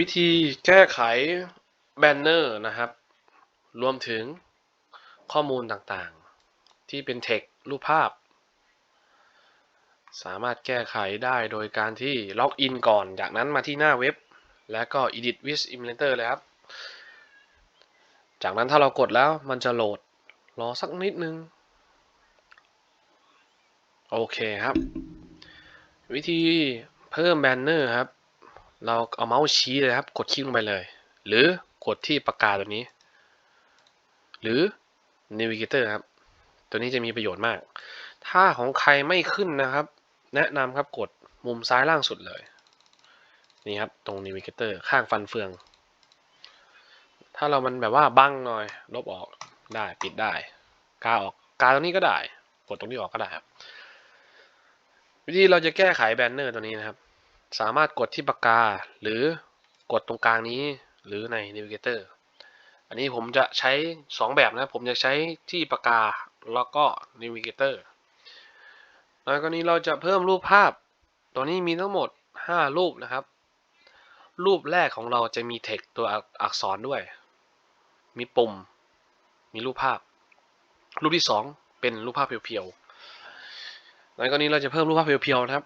วิธีแก้ไขแบนเนอร์นะครับ รวมถึงข้อมูลต่างๆ ที่เป็นเทครูปภาพ สามารถแก้ไขได้โดยการที่ล็อกอินก่อน จากนั้นมาที่หน้าเว็บ แล้วก็ edit with Elementor เลยครับ จากนั้นถ้าเรากดแล้วมันจะโหลด รอสักนิดนึง โอเคครับ วิธีเพิ่มแบนเนอร์ครับ เราเอาเมาส์ชี้เลยครับ กดคลิกลงไปเลย หรือกดที่ปากกาตัวนี้ หรือ Navigator ครับ ตัวนี้จะมีประโยชน์มาก ถ้าของใครไม่ขึ้นนะครับ แนะนำครับกดมุมซ้ายล่างสุดเลย นี่ครับ ตรง Navigator ข้างฟันเฟือง ถ้าเรามันแบบว่าบังหน่อย ลบออกได้ปิดได้ กาออกกาตรงนี้ก็ได้ กดตรงนี้ออกก็ได้ครับ วิธีเราจะแก้ไขแบนเนอร์ตัวนี้นะครับ สามารถกดที่ปากกา หรือกดตรงกลางนี้หรือใน Navigator อันนี้ผมจะใช้ 2 แบบนะ ผมจะใช้ที่ปากกาแล้วก็ Navigator แล้วก็นี้เราจะเพิ่มรูปภาพ ตัวนี้มีทั้งหมด 5 รูปนะครับ รูปแรกของเราจะมี text ตัวอักษรด้วย มีปุ่ม มีรูปภาพ รูปที่ 2 เป็นรูปภาพเพียวๆแล้วก็นี้เราจะเพิ่มรูปภาพเพียวๆนะครับ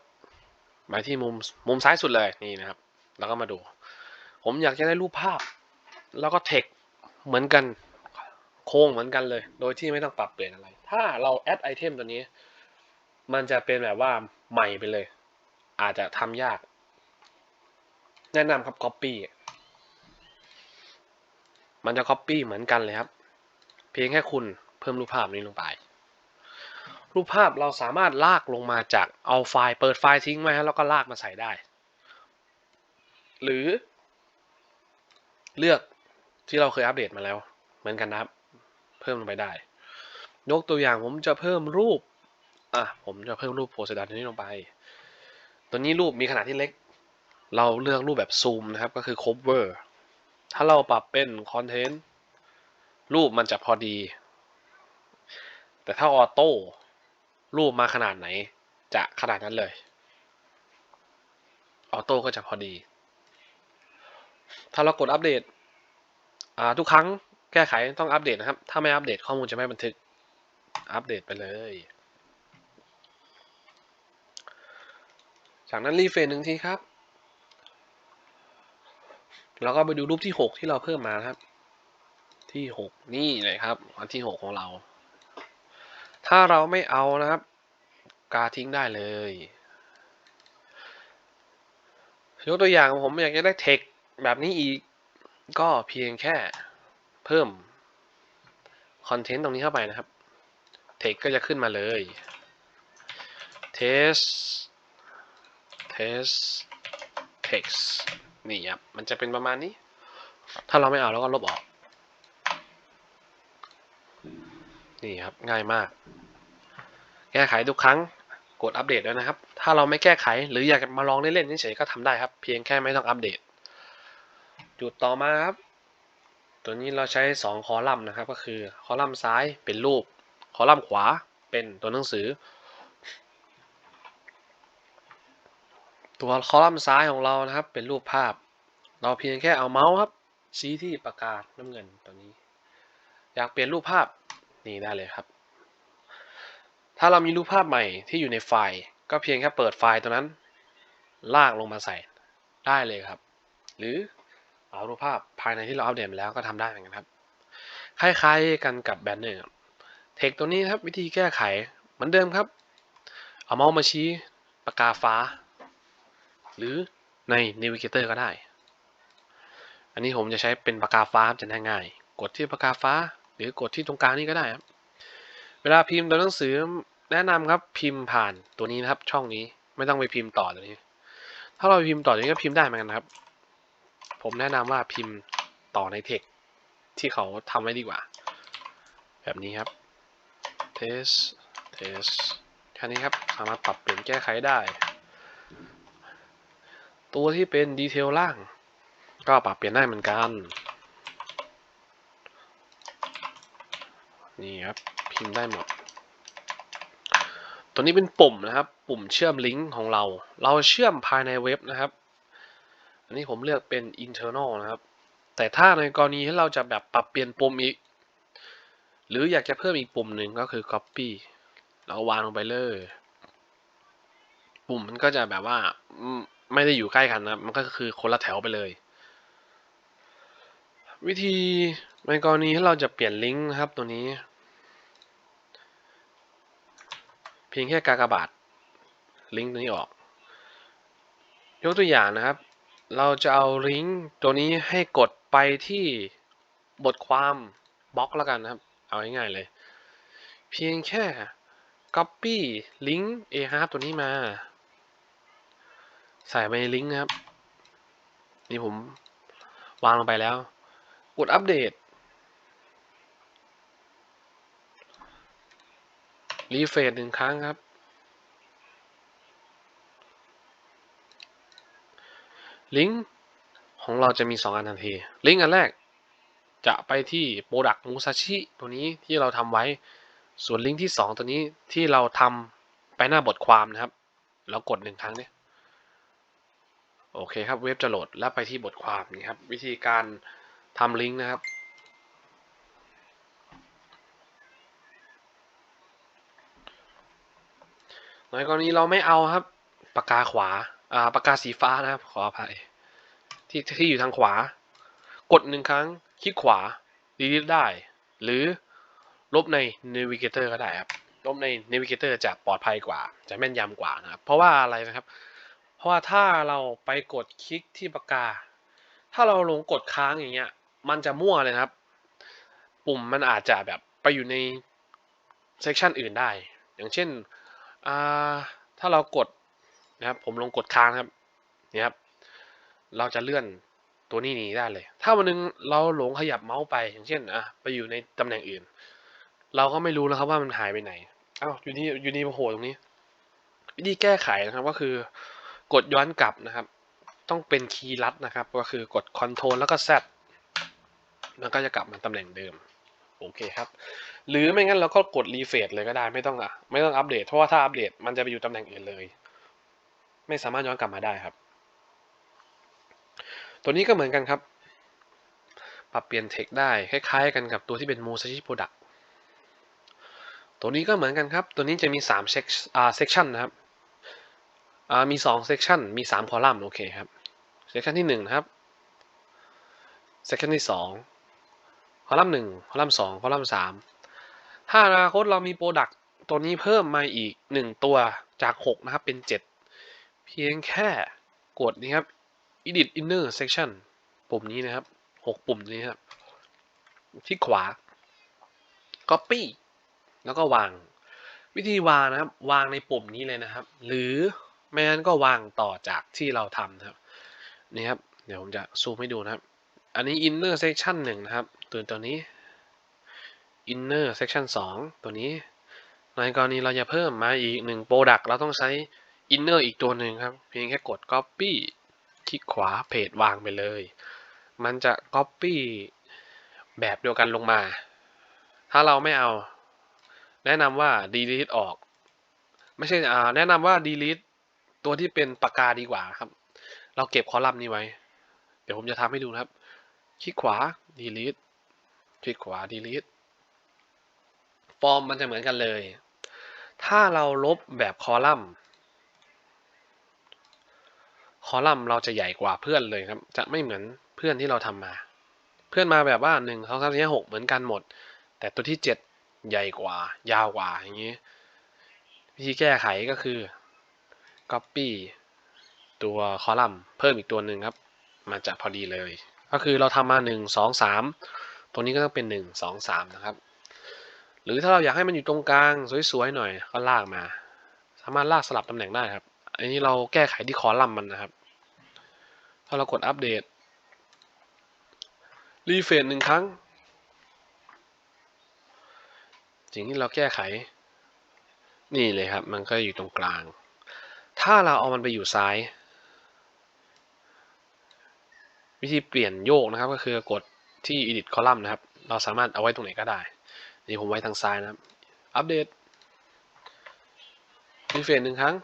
มาที่มุมมุมซ้ายสุดเลยนี่นะครับ แล้วก็มาดู ผมอยากจะได้รูปภาพ แล้วก็เทคเหมือนกันโค้งเหมือนกันเลย โดยที่ไม่ต้องปรับเปลี่ยนอะไร ถ้าเราแอดไอเทมตัวนี้ มันจะเป็นแบบว่าใหม่ไปเลย อาจจะทำยาก แนะนำครับ Copy มันจะ Copy เหมือนกันเลยครับ เพียงแค่คุณเพิ่มรูปภาพนี้ลงไป รูปภาพเราสามารถลากลงมาจากเอาไฟล์เปิดไฟล์ทิ้งไว้แล้วก็ลากมาใส่ได้ หรือ เลือกที่เราเคยอัปเดตมาแล้ว เหมือนกันนะครับ เพิ่มลงไปได้ ยกตัวอย่างผมจะเพิ่มรูปอะผมจะเพิ่มรูปโพสต์ดันนี้ลงไป ตัวนี้รูปมีขนาดที่เล็ก เราเลือกรูปแบบซูมนะครับก็คือ cover ถ้าเราปรับเป็นคอนเทนต์รูปมันจะพอดี แต่ถ้าออโต้ รูปมาขนาดไหน จะขนาดนั้นเลย ออโต้ก็จะพอดี ถ้าเรากดอัปเดตทุกครั้งแก้ไขต้องอัปเดตนะครับ ถ้าไม่อัปเดตข้อมูลจะไม่บันทึก อัปเดตไปเลย จากนั้นรีเฟรชหนึ่งทีครับ แล้วก็ไปดูรูปที่ 6 ที่เราเพิ่มมาครับ ที่ 6 นี่เลยครับ อันที่ 6 ของเรา ถ้าเราไม่เอานะครับ กาทิ้งได้เลยยกตัวอย่างผมอยากจะได้เทคแบบนี้อีก ก็เพียงแค่เพิ่มคอนเทนต์ตรงนี้เข้าไปนะครับ เทคก็จะขึ้นมาเลย test test text นี่ครับ มันจะเป็นประมาณนี้ ถ้าเราไม่เอาแล้วก็ลบออก นี่ครับ ง่ายมาก ก้ไขทุกครั้งกดอัปเดตด้วยนะครับ ถ้าเราไม่แก้ไขหรืออยากมาลองเล่นๆเฉยๆก็ทำได้ครับ เพียงแค่ไม่ต้องอัปเดต จุดต่อมาครับ ตัวนี้เราใช้ 2 คอลัมน์นะครับ ก็คือคอลัมน์ซ้ายเป็นรูป คอลัมน์ขวาเป็นตัวหนังสือ ตัวคอลัมน์ซ้ายของเรานะครับ เป็นรูปภาพ เราเพียงแค่เอาเมาส์ครับชี้ที่ปากกาน้ำเงินตัวนี้ อยากเปลี่ยนรูปภาพนี่ได้เลยครับ ถ้าเรามีรูปภาพใหม่ที่อยู่ในไฟล์ ก็เพียงแค่เปิดไฟล์ตัวนั้น ลากลงมาใส่ได้เลยครับ หรือเอารูปภาพภายในที่เราอัปเดตแล้วก็ทำได้เหมือนกันครับ คล้ายๆกันกับแบนเนอร์เทคตัวนี้ครับวิธีแก้ไขเหมือนเดิมครับ เอาเมาส์มาชี้ปากกาฟ้า หรือใน Navigator ก็ได้ อันนี้ผมจะใช้เป็นปากกาฟ้าจะง่ายๆกดที่ปากกาฟ้า หรือกดที่ตรงกลางนี้ก็ได้ครับ ลาพิมพ์ตัวหนังสือแนะนำครับพิมพ์ผ่านตัวนี้นะครับ ช่องนี้ไม่ต้องไปพิมพ์ต่อตัวนี้ ถ้าเราพิมพ์ต่อตัวนี้ก็พิมพ์ได้เหมือนกันครับ ผมแนะนำว่าพิมพ์ต่อในเทคที่เขาทำไว้ดีกว่า แบบนี้ครับ test test แค่นี้ครับสามารถปรับเปลี่ยนแก้ไขได้ ตัวที่เป็นดีเทลล่าง ก็ปรับเปลี่ยนได้เหมือนกัน นี่ครับ พิมพ์ได้หมด ตัวนี้เป็นปุ่มนะครับ ปุ่มเชื่อมลิงก์ของเรา เราเชื่อมภายในเว็บนะครับ อันนี้ผมเลือกเป็น internal นะครับ แต่ถ้าในกรณีที่เราจะแบบปรับเปลี่ยนปุ่มอีก หรืออยากจะเพิ่มอีกปุ่มหนึ่งก็คือ copy เราวางลงไปเลย ปุ่มมันก็จะแบบว่าไม่ได้อยู่ใกล้กันนะ มันก็คือคนละแถวไปเลย วิธีในกรณีที่เราจะเปลี่ยนลิงก์นะครับตัวนี้ เพียงแค่กากบาทลิงก์ตัวนี้ออก ยกตัวอย่างนะครับ เราจะเอาลิงก์ตัวนี้ให้กดไปที่บทความบล็อกแล้วกันนะครับ เอาง่ายๆเลย เพียงแค่ copy ลิงก์ a h a r ตัวนี้มา ใส่ไปในลิงก์นะครับ นี่ผมวางลงไปแล้ว กดอัปเดต รีเฟรชหนึ่งครั้งครับ ลิงก์ของเราจะมี 2 อันทันที ลิงก์อันแรก จะไปที่ Product Musashi ตัวนี้ที่เราทำไว้ ส่วนลิงก์ที่ 2 ตัวนี้ที่เราทำไปหน้าบทความนะครับแล้วกดหนึ่งครั้งเนี่ยโอเคครับเว็บจะโหลดแล้วไปที่บทความนี่ครับ วิธีการทำลิงก์นะครับ ในกรณีเราไม่เอาครับ ปากกาขวาอ่าปากกาสีฟ้านะครับ ขออภัยที่ที่อยู่ทางขวา กดหนึ่งครั้ง คลิกขวา delete ได้ หรือลบใน navigator ก็ได้ครับลบใน navigator จะปลอดภัยกว่า จะแม่นยำกว่านะครับ เพราะว่าอะไรนะครับ เพราะว่าถ้าเราไปกดคลิกที่ปากกา ถ้าเราลงกดค้างอย่างเงี้ย มันจะมั่วเลยครับ ปุ่มมันอาจจะแบบไปอยู่ในเซกชันอื่นได้ อย่างเช่น ถ้าเรากดนะครับ ผมลงกดค้างครับเนี่ยครับ เราจะเลื่อนตัวนี้หนี้ได้เลย ถ้าวันหนึงเราหลงขยับเมาส์ไป อย่างเช่นอะไปอยู่ในตำแหน่งอื่น เราก็ไม่รู้แล้วครับว่ามันหายไปไหนอ้าวอยู่นี่อยู่นี่โผล่ตรงนี้ วิธีแก้ไขนะครับก็คือกดย้อนกลับนะครับ ต้องเป็นคีย์ลัดนะครับ ก็คือกด Ctrl แล้วก็ Z มันก็จะกลับมาตำแหน่งเดิม โอเคครับ หรือไม่งั้นเราก็กดรีเฟรชเลยก็ได้ไม่ต้องอะไม่ต้องอัปเดตเพราะว่าถ้าอัปเดตมันจะไปอยู่ตำแหน่งอื่นเลย ไม่สามารถย้อนกลับมาได้ครับ ตัวนี้ก็เหมือนกันครับ ปรับเปลี่ยนเทคได้คล้ายๆ กันกับตัวที่เป็น Musashi Product ตัวนี้ก็เหมือนกันครับ ตัวนี้จะมี3 sec อ่า section นะครับอ่ามี2 section มี 3 column โอเคครับ section ที่1นะครับ section ที่2 column 1 column 2 column 3ถ้าอนาคตเรามี product ตัวนี้เพิ่มมาอีก 1 ตัวจาก 6 นะครับ เป็น 7 เพียงแค่กดนี้ครับ edit inner section ปุ่มนี้นะครับ 6 ปุ่มนี้ครับ ที่ขวา copy แล้วก็วาง วิธีวางนะครับ วางในปุ่มนี้เลยนะครับ หรือไม่งั้นก็วางต่อจากที่เราทำนะครับ นี่ครับ เดี๋ยวผมจะซูมให้ดูนะครับ อันนี้ inner section 1 นะครับ ตัวตัวนี้ inner section 2 ตัวนี้ ในกรณีเราจะเพิ่มมาอีก1 product เราต้องใช้ inner อีกตัวหนึ่งครับ เพียงแค่กด copy คลิกขวาเพจวางไปเลย มันจะ copy แบบเดียวกันลงมา ถ้าเราไม่เอา แนะนำว่า delete ออก ไม่ใช่แนะนำว่า delete ตัวที่เป็นปากกาดีกว่าครับ เราเก็บคอลัมน์นี้ไว้ เดี๋ยวผมจะทำให้ดูครับ คลิกขวา delete คลิกขวา delete ฟอร์มมันจะเหมือนกันเลย ถ้าเราลบแบบคอลัมน์ คอลัมน์เราจะใหญ่กว่าเพื่อนเลยครับ จะไม่เหมือนเพื่อนที่เราทำมา เพื่อนมาแบบว่าหนึ่งสองสามสี่ห้าหกเหมือนกันหมด แต่ตัวที่เจ็ดใหญ่กว่า ยาวกว่าอย่างนี้ วิธีแก้ไขก็คือ copy ตัวคอลัมน์เพิ่มอีกตัวหนึ่งครับมันจะพอดีเลย ก็คือเราทำมาหนึ่งสองสาม รงนี้ก็ต้องเป็นหนึ่งสองสามนะครับ หรือถ้าเราอยากให้มันอยู่ตรงกลางสวยๆหน่อยก็ลากมา สามารถลากสลับตำแหน่งได้ครับ อันนี้เราแก้ไขที่คอลัมน์มันนะครับ ถ้าเรากดอัปเดตรีเฟรชหนึ่งครั้งสิ่งที่เราแก้ไข นี่เลยครับ มันก็อยู่ตรงกลาง ถ้าเราเอามันไปอยู่ซ้าย วิธีเปลี่ยนโยกนะครับ ก็คือกด ที่ edit column นะครับ เราสามารถเอาไว้ตรงไหนก็ได้ นี่ผมไว้ทางซ้ายนะครับ อัปเดตรีเฟรชหนึ่งครั้ง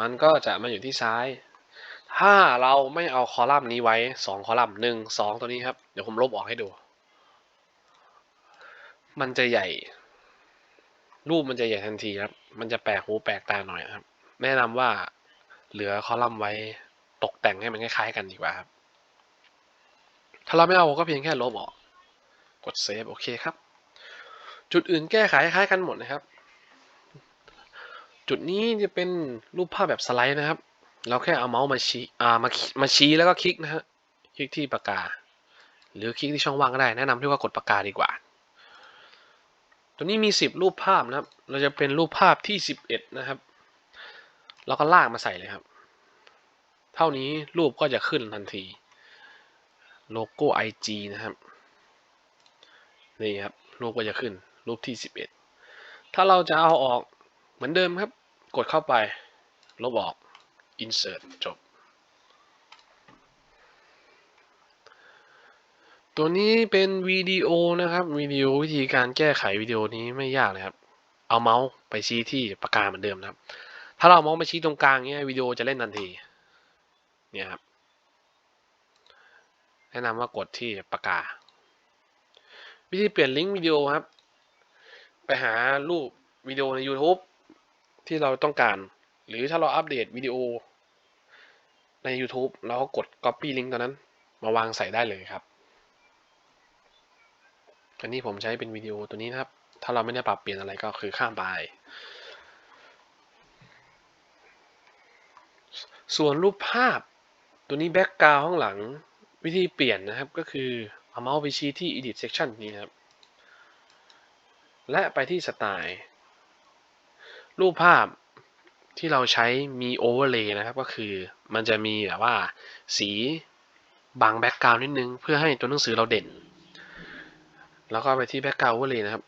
มันก็จะมาอยู่ที่ซ้าย ถ้าเราไม่เอาคอลัมน์นี้ไว้สองคอลัมน์หนึ่งสองตัวนี้ครับ เดี๋ยวผมลบออกให้ดู มันจะใหญ่ รูปมันจะใหญ่ทันทีครับ มันจะแปลกหูแปลกตาหน่อยครับ แนะนำว่าเหลือคอลัมน์ไว้ ตกแต่งให้มันคล้ายๆกันดีกว่าครับ ถ้าเราไม่เอาก็เพียงแค่ลบออก กดเซฟโอเคครับ จุดอื่นแก้ไขคล้ายกันหมดนะครับ จุดนี้จะเป็นรูปภาพแบบสไลด์นะครับ เราแค่เอาเมาส์มาชี้อ่ามามาชี้แล้วก็คลิกนะฮะ คลิกที่ปากกา หรือคลิกที่ช่องว่างก็ได้ แนะนำที่ว่ากดปากกาดีกว่า ตัวนี้มี 10 รูปภาพนะครับ เราจะเป็นรูปภาพที่ 11 นะครับเราก็ลากมาใส่เลยครับ เท่านี้รูปก็จะขึ้นทันที โลโก้ IG นะครับ นี่ครับ รูปก็จะขึ้น รูปที่ 11 ถ้าเราจะเอาออกเหมือนเดิมครับ กดเข้าไป ลบออก insert จบ ตัวนี้เป็นวิดีโอนะครับวิดีโอวิธีการแก้ไขวิดีโอนี้ไม่ยากเลยครับ เอาเมาส์ไปชี้ที่ปากกาเหมือนเดิมนะครับ ถ้าเราเอาเมาส์มาชี้ตรงกลางเนี้ยวิดีโอจะเล่นทันที เนี่ยครับ แนะนำว่ากดที่ปากกา วิธีเปลี่ยนลิงก์วิดีโอครับ ไปหารูปวิดีโอใน YouTube ที่เราต้องการ หรือถ้าเราอัปเดตวิดีโอใน YouTube เราก็กด Copy ลิงก์ตัวนั้น มาวางใส่ได้เลยครับ อันนี้ผมใช้เป็นวิดีโอตัวนี้นะครับ ถ้าเราไม่ได้ปรับเปลี่ยนอะไรก็คือข้ามไป ส่วนรูปภาพ ตัวนี้แบ็กกราวข้างหลังวิธีเปลี่ยนนะครับก็คือเอาเมาส์ไปชี้ที่ edit section นี้ครับ และไปที่สไตล์รูปภาพที่เราใช้มี overlay นะครับ ก็คือมันจะมีแบบว่าสีบางแบ็กกราวนิดนึง เพื่อให้ตัวหนังสือเราเด่น แล้วก็ไปที่แบ็กกราว overlay นะครับ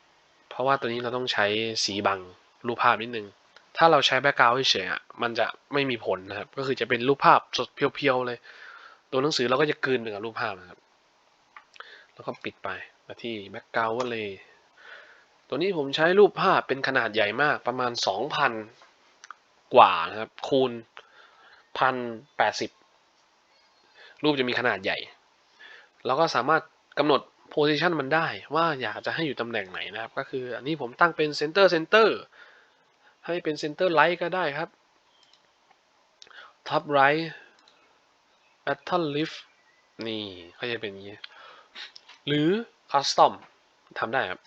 เพราะว่าตัวนี้เราต้องใช้สีบังรูปภาพนิดนึง ถ้าเราใช้แบ็กกราวเฉยๆมันจะไม่มีผลนะครับ ก็คือจะเป็นรูปภาพสดเพียวๆเลย ตัวหนังสือเราก็จะกลืนไปกับรูปภาพนะครับ แล้วก็ปิดไปมาที่แบ็กกราว overlay ตัวนี้ผมใช้รูปภาพเป็นขนาดใหญ่มากประมาณ 2,000 กว่านะครับ คูณพันแปดสิบรูปจะมีขนาดใหญ่ แล้วก็สามารถกำหนดโพซิชันมันได้ว่าอยากจะให้อยู่ตำแหน่งไหนนะครับ ก็คืออันนี้ผมตั้งเป็นเซนเตอร์เซนเตอร์ ให้เป็นเซนเตอร์ไลท์ก็ได้ครับท็อปไรท์แบทเทิลลิฟนี่ก็จะเป็นอย่างนี้ หรือคัสตอมทำได้ครับ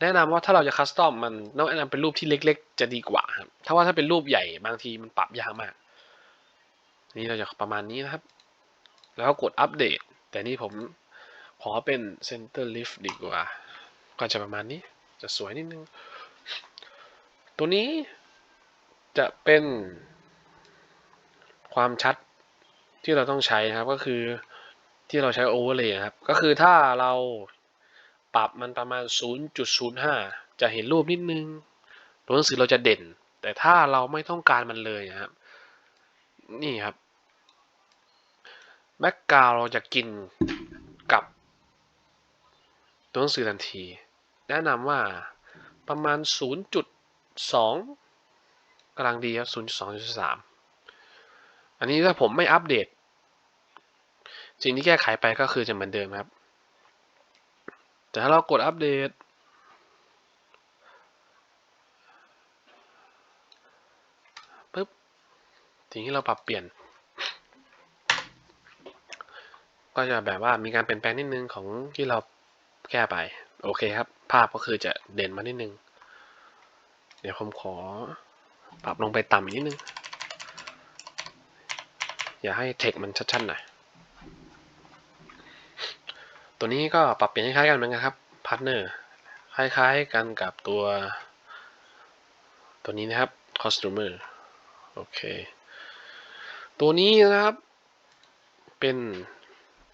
แนะนำว่าถ้าเราจะคัสตอมมันต้องแนะนำเป็นรูปที่เล็ก ๆ จะดีกว่าครับ ถ้าว่าถ้าเป็นรูปใหญ่บางทีมันปรับยากมาก นี่เราจะประมาณนี้นะครับ แล้วก็กดอัปเดต แต่นี่ผมขอเป็น Center Lift ดีกว่า ก็จะประมาณนี้ จะสวยนิดนึง ตัวนี้จะเป็นความชัดที่เราต้องใช้นะครับก็คือที่เราใช้ Overlay ครับ ก็คือถ้าเราปรับมันประมาณ 0.05 จะเห็นรูปนิดนึง ตัวหนังสือเราจะเด่น แต่ถ้าเราไม่ต้องการมันเลยนะครับ นี่ครับแบ็กกราวเราจะกินกับตัวหนังสือทันที แนะนำว่าประมาณ 0. 0.2กำลังดีครับ0.2.3 อันนี้ถ้าผมไม่อัปเดต สิ่งที่แก้ไขไปก็คือจะเหมือนเดิมครับ แต่ถ้าเรากดอัปเดต ปึ๊บ สิ่งที่เราปรับเปลี่ยน ก็จะแบบว่ามีการเปลี่ยนแปลงนิดนึงของที่เราแก้ไป โอเคครับ ภาพก็คือจะเด่นมานิดนึง เดี๋ยวผมขอปรับลงไปต่ำอีกนิดนึง อย่าให้เทคมันชัดๆหน่อย ตัวนี้ก็ปรับเปลี่ยนคล้ายๆกันเหมือนกันครับพาร์ทเนอร์คล้ายๆกันกับตัว ตัวนี้นะครับ customer โอเค ตัวนี้นะครับ เป็น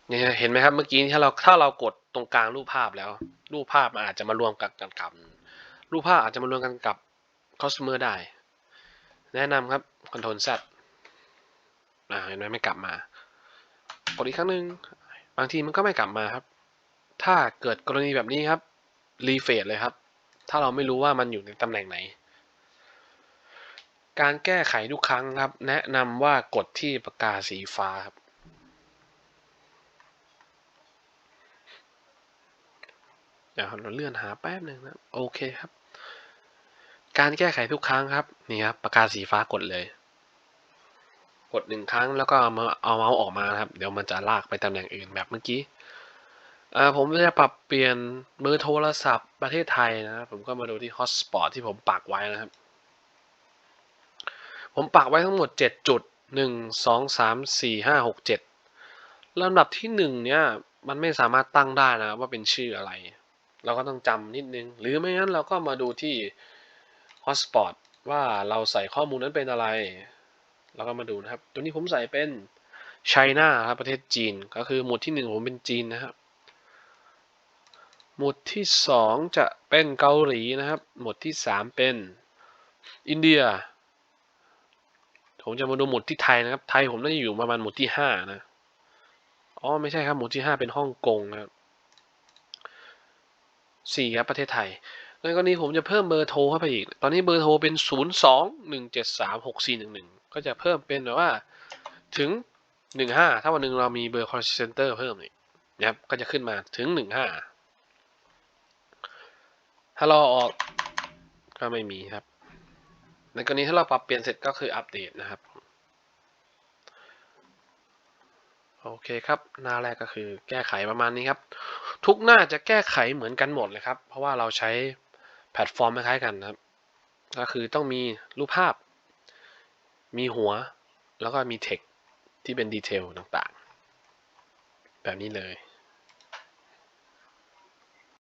เนี่ยเห็นไหมครับเมื่อกี้ถ้าเราถ้าเรากดตรงกลางรูปภาพแล้ว รูปภาพมันอาจจะมารวมกันกันกับรูปภาพอาจจะมารวมกันกับ customer ได้ แนะนำครับ Ctrl Z อ่าเห็นไหมไม่กลับมากดอีกครั้งหนึ่งบางทีมันก็ไม่กลับมาครับ ถ้าเกิดกรณีแบบนี้ครับรีเฟรชเลยครับ ถ้าเราไม่รู้ว่ามันอยู่ในตำแหน่งไหน การแก้ไขทุกครั้งครับ แนะนำว่ากดที่ปากกาสีฟ้าครับเดี๋ยวเราเลื่อนหาแป๊บหนึ่งนะ โอเคครับ การแก้ไขทุกครั้งครับนี่ครับปากกาสีฟ้ากดเลย กดหนึ่งครั้งแล้วก็เอามาเอาเมาส์ออกมาครับ เดี๋ยวมันจะลากไปตำแหน่งอื่นแบบเมื่อกี้ผมจะปรับเปลี่ยนเบอร์โทรศัพท์ประเทศไทยนะครับผมก็มาดูที่ Hotspot ที่ผมปักไว้นะครับ ผมปักไว้ทั้งหมด 7 จุด 1 2 3 4 5 6 7ลำดับที่ 1 เนี่ย มันไม่สามารถตั้งได้นะว่าเป็นชื่ออะไร เราก็ต้องจำนิดนึง หรือไม่งั้นเราก็มาดูที่ Hotspot ว่าเราใส่ข้อมูลนั้นเป็นอะไรเราก็มาดูนะครับ ตัวนี้ผมใส่เป็น China ครับประเทศจีน ก็คือหมวดที่1ผมเป็นจีนนะครับ หมวดที่2จะเป็นเกาหลีนะครับ หมวดที่3เป็นอินเดีย ผมจะมาดูหมวดที่ไทยนะครับ ไทยผมน่าจะอยู่ประมาณหมวดที่5นะ อ๋อไม่ใช่ครับ หมวดที่5เป็นฮ่องกงนะครับ4ครับประเทศไทย ในกรณีผมจะเพิ่มเบอร์โทรเข้าไปอีก ตอนนี้เบอร์โทรเป็น 0 2 1 7 3 6 4 1 1 ก็จะเพิ่มเป็นแบบว่าถึง 15 ถ้าวันหนึ่งเรามีเบอร์ call center เพิ่มอีกนะครับ ก็จะขึ้นมาถึง 15 ถ้าเราออกก็ไม่มีครับ ในกรณีถ้าเราปรับเปลี่ยนเสร็จก็คืออัปเดตนะครับ โอเคครับ หน้าแรกก็คือแก้ไขประมาณนี้ครับ ทุกหน้าจะแก้ไขเหมือนกันหมดเลยครับ เพราะว่าเราใช้ แพลตฟอร์มคล้ายๆกันนะครับ ก็คือต้องมีรูปภาพ มีหัว แล้วก็มีเทคที่เป็นดีเทลต่างๆ แบบนี้เลย